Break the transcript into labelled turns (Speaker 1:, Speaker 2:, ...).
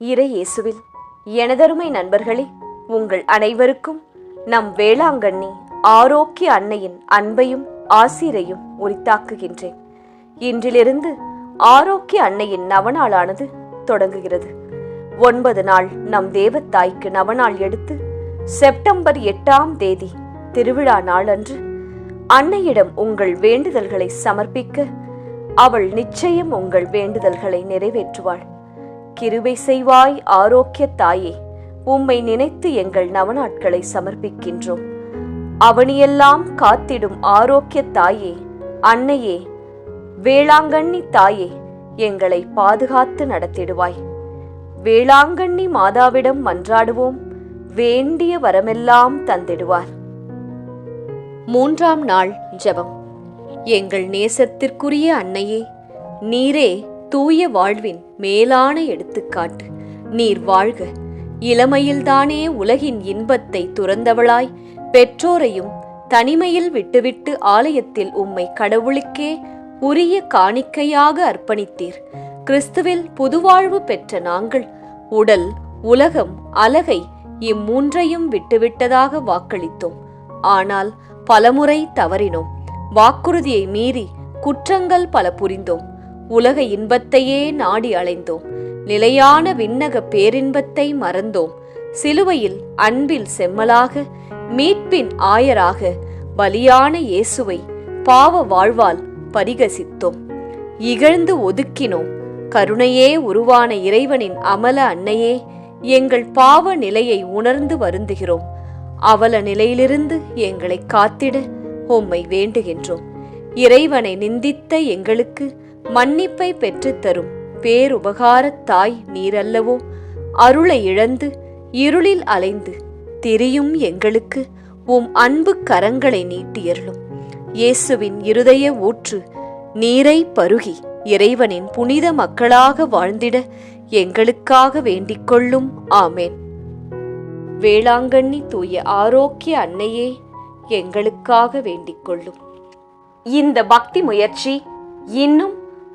Speaker 1: இறையேசுவில் எனதருமை நண்பர்களே உங்கள் அனைவருக்கும் நம் வேளாங்கண்ணி ஆரோக்கிய அன்னையின் அன்பையும் ஆசிரையும் உரித்தாக்குகின்றேன். இன்றிலிருந்து ஆரோக்கிய அன்னையின் நவநாளானது தொடங்குகிறது. ஒன்பது நாள் நம் தேவத்தாய்க்கு நவநாள் எடுத்து செப்டம்பர் எட்டாம் தேதி திருவிழா நாளன்று அன்னையிடம் உங்கள் வேண்டுதல்களை சமர்ப்பிக்க அவள் நிச்சயம் உங்கள் வேண்டுதல்களை நிறைவேற்றுவாள். கிருபை செய்வாய் ஆரோக்கிய தாயே. உம்மை நினைத்து எங்கள் நவநாட்களை சமர்ப்பிக்கின்றோம். அவனியெல்லாம் காத்திடும் ஆரோக்கிய தாயே. அன்னையே வேளாங்கண்ணி தாயே எங்களை பாதுகாத்து நடத்திடுவாய். வேளாங்கண்ணி மாதாவிடம் மன்றாடுவோம். வேண்டிய வரமெல்லாம் தந்திடுவார். மூன்றாம் நாள் ஜெபம். எங்கள் நேசத்திற்குரிய அன்னையே நீரே தூய வாழ்வின் மேலான எடுத்துக்காட்டு. நீர் வாழ்க. இளமையில்தானே உலகின் இன்பத்தை துறந்தவளாய். பெற்றோரையும் தனிமையில் விட்டுவிட்டு ஆலயத்தில் உம்மை கடவுளுக்கே உரிய காணிக்கையாக அர்ப்பணித்தீர். கிறிஸ்துவில் புதுவாழ்வு பெற்ற நாங்கள் உடல் உலகம் அலகை இம்மூன்றையும் விட்டுவிட்டதாக வாக்களித்தோம். ஆனால் பலமுறை தவறினோம். வாக்குறுதியை மீறி குற்றங்கள் பல புரிந்தோம். உலக இன்பத்தையே நாடி அலைந்தோம். நிலையான விண்ணக பேரின்பத்தை மறந்தோம். சிலுவையில் அன்பில் செம்மலாக மீட்பின் ஆயராக பலியான இயேசுவை பாவ வாழ்வால் பரிகசித்தோம். இகழ்ந்து ஒதுக்கினோம். கருணையே உருவான இறைவனின் அமல அன்னையே எங்கள் பாவ நிலையை உணர்ந்து வருந்துகிறோம். அவல நிலையிலிருந்து எங்களை காத்திட உம்மை வேண்டுகின்றோம். இறைவனை நிந்தித்த எங்களுக்கு மன்னிப்பை பெற்றுத்தரும் பேருபகாரத் தாய் நீரல்லவோ? அருளை இழந்து இருளில் அலைந்து திரியும் எங்களுக்கு உம் அன்பு கரங்களை நீட்டியருளும். இயேசுவின் இருதய ஊற்று நீரை பருகி இறைவனின் புனித மக்களாக வாழ்ந்திட எங்களுக்காக வேண்டிக்கொள்ளும். ஆமேன். வேளாங்கண்ணி தூய ஆரோக்கிய அன்னையே எங்களுக்காக வேண்டிக்கொள்ளும். இந்த பக்தி முயற்சி இன்னும்